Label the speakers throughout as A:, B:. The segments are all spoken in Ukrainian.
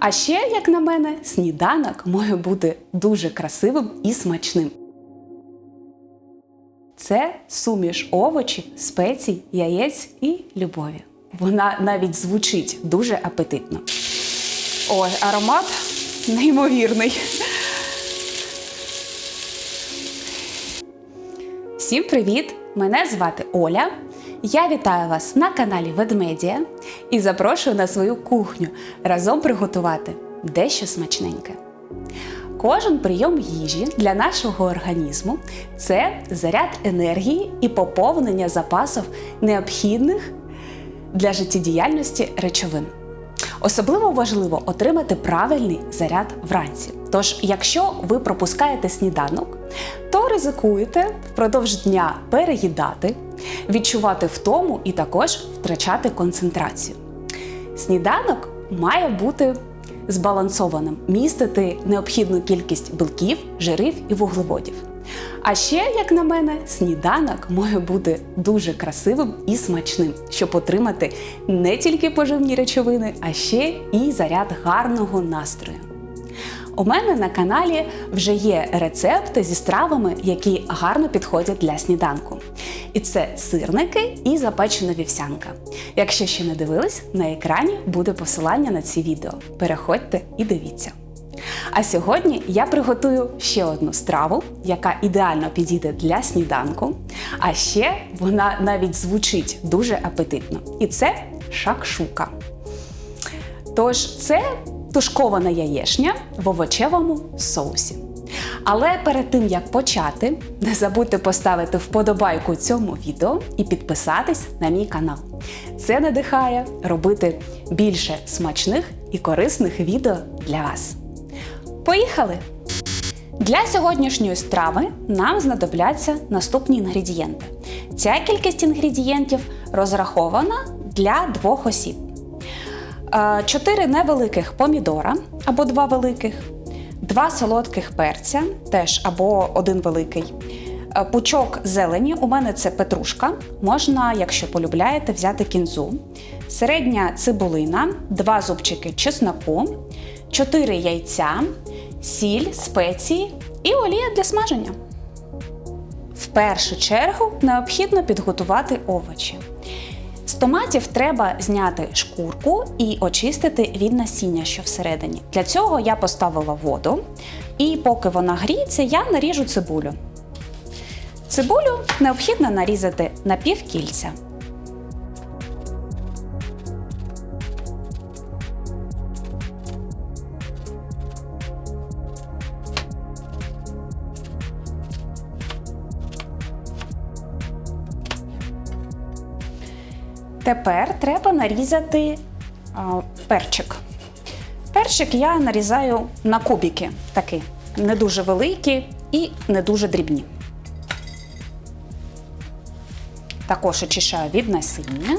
A: А ще, як на мене, сніданок має бути дуже красивим і смачним. Це суміш овочів, спецій, яєць і любові. Вона навіть звучить дуже апетитно. Ой, аромат неймовірний. Всім привіт! Мене звати Оля. Я вітаю вас на каналі Ведмедія і запрошую на свою кухню разом приготувати дещо смачненьке. Кожен прийом їжі для нашого організму це заряд енергії і поповнення запасів необхідних для життєдіяльності речовин. Особливо важливо отримати правильний заряд вранці. Тож, якщо ви пропускаєте сніданок, то ризикуєте впродовж дня переїдати, відчувати втому і також втрачати концентрацію. Сніданок має бути збалансованим, містити необхідну кількість білків, жирів і вуглеводів. А ще, як на мене, сніданок має бути дуже красивим і смачним, щоб отримати не тільки поживні речовини, а ще і заряд гарного настрою. У мене на каналі вже є рецепти зі стравами, які гарно підходять для сніданку. І це сирники і запечена вівсянка. Якщо ще не дивились, на екрані буде посилання на ці відео. Переходьте і дивіться. А сьогодні я приготую ще одну страву, яка ідеально підійде для сніданку. А ще вона навіть звучить дуже апетитно. І це шакшука. Тож, це тушкована яєшня в овочевому соусі. Але перед тим як почати, не забудьте поставити вподобайку цьому відео і підписатись на мій канал. Це надихає робити більше смачних і корисних відео для вас. Поїхали! Для сьогоднішньої страви нам знадобляться наступні інгредієнти. Ця кількість інгредієнтів розрахована для двох осіб. Е, Чотири невеликих помідора або два великих, два солодких перця, теж або один великий. Е, Пучок зелені, у мене це петрушка. Можна, якщо полюбляєте, взяти кінзу. Середня цибулина, два зубчики чесноку, 4 яйця, сіль, спеції і олія для смаження. В першу чергу необхідно підготувати овочі. З томатів треба зняти шкурку і очистити від насіння, що всередині. Для цього я поставила воду, і поки вона гріється, я наріжу цибулю. Цибулю необхідно нарізати на Тепер треба нарізати а, перчик. Перчик я нарізаю на кубики, такі не дуже великі і не дуже дрібні. Також очищаю від насіння.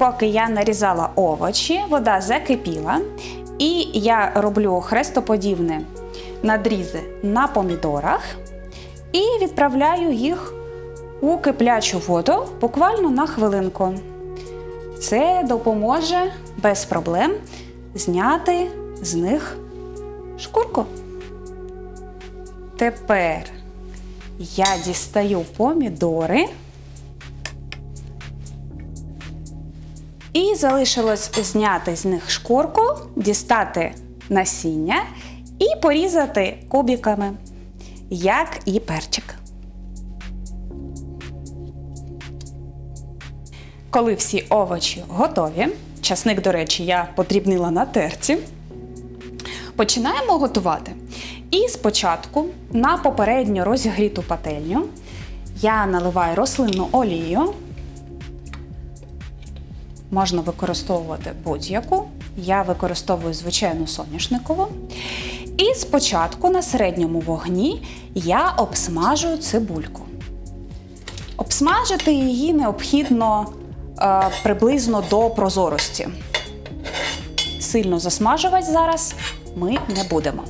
A: Поки я нарізала овочі, вода закипіла, і я роблю хрестоподібні надрізи на помідорах і відправляю їх у киплячу воду буквально на хвилинку. Це допоможе без проблем зняти з них шкурку. Тепер я дістаю помідори. І залишилось зняти з них шкурку, дістати насіння і порізати кубиками, як і перчик. Коли всі овочі готові, часник, до речі, я подрібнила на терці. Починаємо готувати. І спочатку на попередньо розігріту пательню я наливаю рослинну олію. Можна використовувати будь-яку. Я використовую звичайну соняшникову. І спочатку на середньому вогні я обсмажую цибульку. Обсмажити її необхідно е, приблизно до прозорості. Сильно засмажувати зараз ми не будемо.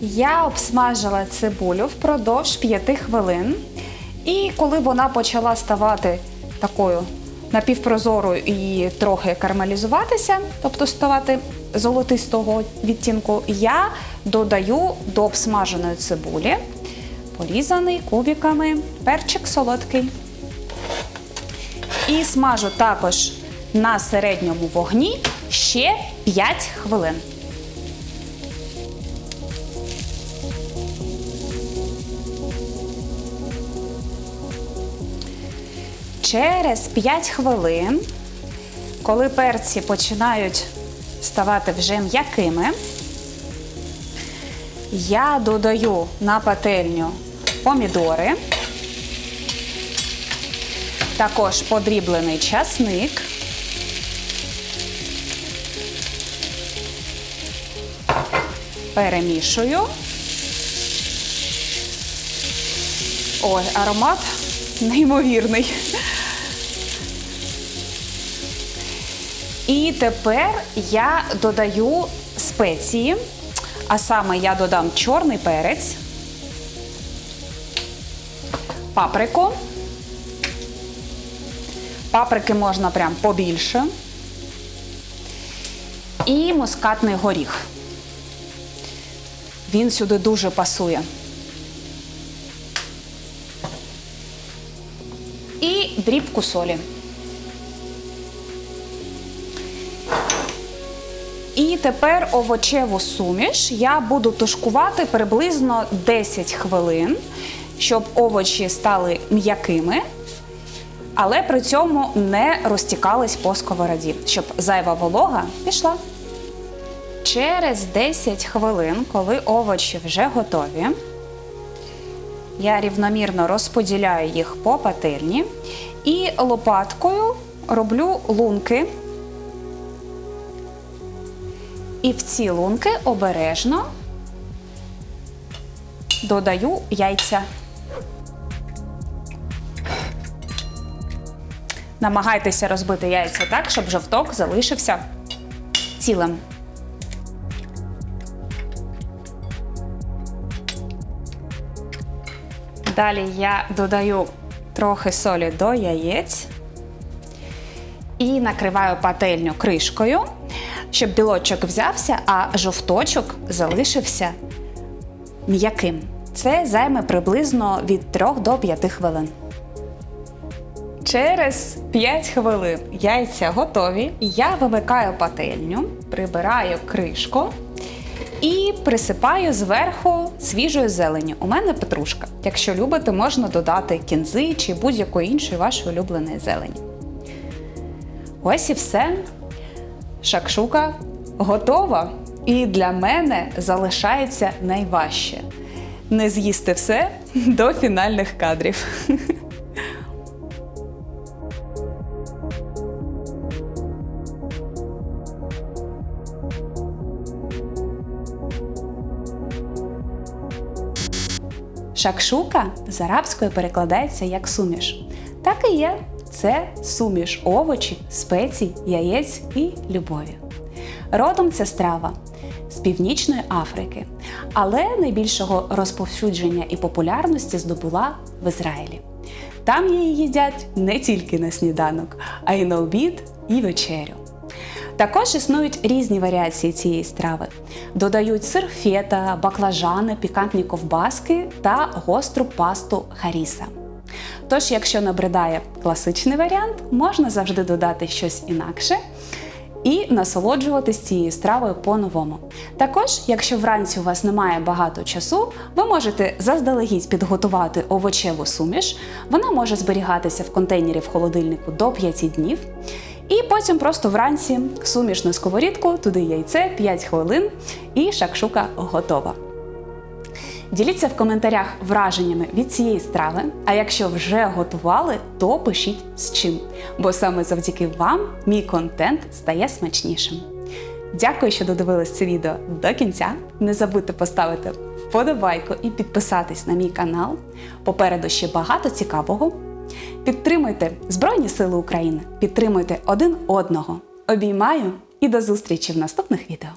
A: Я обсмажила цибулю впродовж 5 хвилин. І коли вона почала ставати такою напівпрозорою і трохи карамелізуватися, тобто ставати золотистого відтінку, я додаю до обсмаженої цибулі порізаний кубиками перчик солодкий. І смажу також на середньому вогні ще 5 хвилин. Через 5 хвилин, коли перці починають ставати вже м'якими, я додаю на пательню помідори, також подріблений часник. Перемішую. Ой, аромат неймовірний. І тепер я додаю спеції, а саме я додам чорний перець, паприку. Паприки можна прям побільше. І мускатний горіх. Він сюди дуже пасує. І дрібку солі. Тепер овочеву суміш я буду тушкувати приблизно 10 хвилин, щоб овочі стали м'якими, але при цьому не розтікались по сковороді, щоб зайва волога пішла. Через 10 хвилин, коли овочі вже готові, я рівномірно розподіляю їх по пательні і лопаткою роблю лунки. І в ці лунки обережно додаю яйця. Намагайтеся розбити яйця так, щоб жовток залишився цілим. Далі я додаю трохи солі до яєць і накриваю пательню кришкою, щоб білочок взявся, а жовточок залишився м'яким. Це займе приблизно від 3 до 5 хвилин. Через 5 хвилин яйця готові. Я вимикаю пательню, прибираю кришку і присипаю зверху свіжою зеленю. У мене петрушка. Якщо любите, можна додати кінзи чи будь-якої іншої вашої улюбленої зелені. Ось і все. Шакшука готова. І для мене залишається найважче не з'їсти все до фінальних кадрів. Шакшука з арабської перекладається як суміш. Так і є. Це суміш овочів, спецій, яєць і любові. Родом ця страва з Північної Африки, але найбільшого розповсюдження і популярності здобула в Ізраїлі. Там її їдять не тільки на сніданок, а й на обід і вечерю. Також існують різні варіації цієї страви. Додають сир фета, баклажани, пікантні ковбаски та гостру пасту харіса. Тож, якщо набридає класичний варіант, можна завжди додати щось інакше і насолоджуватись цією стравою по-новому. Також, якщо вранці у вас немає багато часу, ви можете заздалегідь підготувати овочеву суміш. Вона може зберігатися в контейнері в холодильнику до 5 днів. І потім просто вранці суміш на сковорідку, туди яйце, 5 хвилин і шакшука готова. Діліться в коментарях враженнями від цієї страви. А якщо вже готували, то пишіть з чим. Бо саме завдяки вам мій контент стає смачнішим. Дякую, що додивились це відео до кінця. Не забудьте поставити вподобайку і підписатись на мій канал. Попереду ще багато цікавого. Підтримуйте Збройні Сили України, підтримуйте один одного. Обіймаю і до зустрічі в наступних відео.